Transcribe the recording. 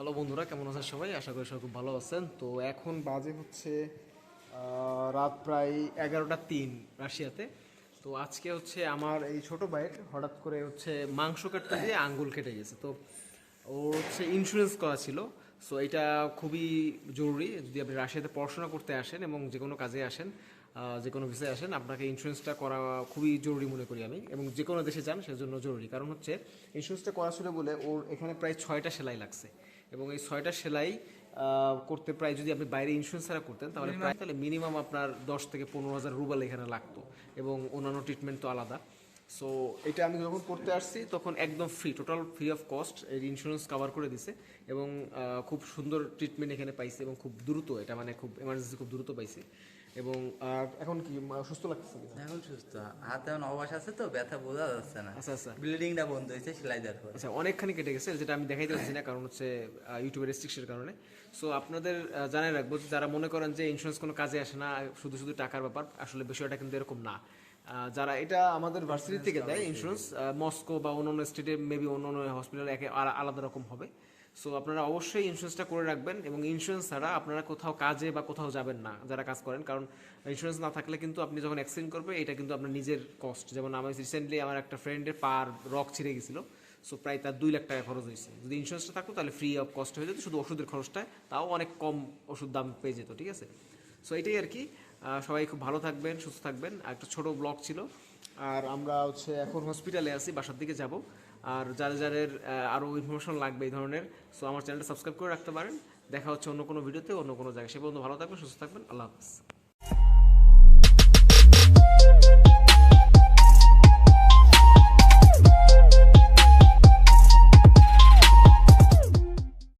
Hello বন্ধুরা, কেমন আছেন সবাই? আশা করি সবাই খুব ভালো আছেন। তো এখন বাজে হচ্ছে রাত প্রায় এগারোটা তিন রাশিয়াতে। তো আজকে হচ্ছে আমার এই ছোট ভাইয়ের হঠাৎ করে হচ্ছে মাংস কাটতে গিয়ে আঙ্গুল কেটে গেছে। তো ও হচ্ছে ইন্স্যুরেন্স করা ছিল। সো এটা খুবই জরুরি যদি আপনি রাশিয়াতে পড়াশোনা করতে আসেন এবং যে কোনো কাজে আসেন যে কোনো ভিসায় আসেন আপনাকে ইন্স্যুরেন্সটা করা খুবই জরুরি মনে করি আমি এবং যে কোনো দেশে যান সেজন্য জরুরি। কারণ হচ্ছে ইন্স্যুরেন্সটা করা ছিল বলে ওর এখানে প্রায় ছয়টা সেলাই লাগছে এবং এই ছয়টা সেলাই করতে প্রায় যদি আপনি বাইরে ইন্স্যুরেন্স ছাড়া করতেন তাহলে প্রায় তাহলে মিনিমাম আপনার দশ থেকে পনেরো হাজার রুবেল এখানে লাগতো এবং অন্যান্য ট্রিটমেন্ট তো আলাদা। সো এটা আমি যখন করতে আসছি তখন একদম free total free of cost এর ইন্স্যুরেন্স কভার করে দিছে। এবং খুব সুন্দর ট্রিটমেন্ট এখানে পাইছে এবং খুব দ্রুত এটা মানে খুব এমার্জেন্সি খুব দ্রুত পাইছে। এবং এখন কি সুস্থ লাগতেছে কি? এখন সুস্থ। হাতে এখন অবাস আছে তো ব্যথা বোঝা যাচ্ছে না। আচ্ছা আচ্ছা। ব্লিডিংটা বন্ধ হয়েছে সেলাই দেওয়ার পর আচ্ছা অনেকখানি কেটে গেছে যেটা আমি দেখাইতে পারছি না কারণ হচ্ছে ইউটিউবের রেস্ট্রিকশনের কারণে। সো আপনাদের জানাই রাখব যারা মনে করেন যে ইন্স্যুরেন্স কোনো কাজে আসে না শুধু শুধু টাকার ব্যাপার আসলে বিষয়টা কিন্তু এরকম না। যারা এটা আমাদের ভার্সিটি থেকে দেয় ইন্স্যুরেন্স মস্কো বা অন্যান্য স্টেটে মেবি অন্যান্য হসপিটালে একে আলাদা রকম হবে। সো আপনারা অবশ্যই ইন্স্যুরেন্সটা করে রাখবেন এবং ইন্স্যুরেন্স ছাড়া আপনারা কোথাও কাজে বা কোথাও যাবেন না যারা কাজ করেন। কারণ ইন্স্যুরেন্স না থাকলে কিন্তু আপনি যখন অ্যাক্সিডেন্ট করবে এটা কিন্তু আপনার নিজের কস্ট যেমন আমি রিসেন্টলি আমার একটা ফ্রেন্ডের পার রক ছিঁড়ে গেছিল সো প্রায় তার দুই লাখ টাকা খরচ হয়েছে। যদি ইন্স্যুরেন্সটা থাকতো, তাহলে ফ্রি অফ কস্ট হয়ে যেত, শুধু ওষুধের খরচটা, তাও অনেক কম ওষুধ দাম পেয়ে যেত, ঠিক আছে? সো এটাই আর কি। সবাই খুব ভালো থাকবেন, সুস্থ থাকবেন। একটা ছোট ব্লগ ছিল। আর আমরা হচ্ছে এখন হসপিটালে আছি, বাসার দিকে যাব। আর যার যাদের আরও আরও ইনফরমেশন লাগবে এই ধরনের সো আমার চ্যানেলটা সাবস্ক্রাইব করে রাখতে পারেন। দেখা হচ্ছে অন্য কোনো ভিডিওতে অন্য কোনো জায়গায়। সে পর্যন্ত ভালো থাকবেন, সুস্থ থাকবেন। আল্লাহ হাফিজ।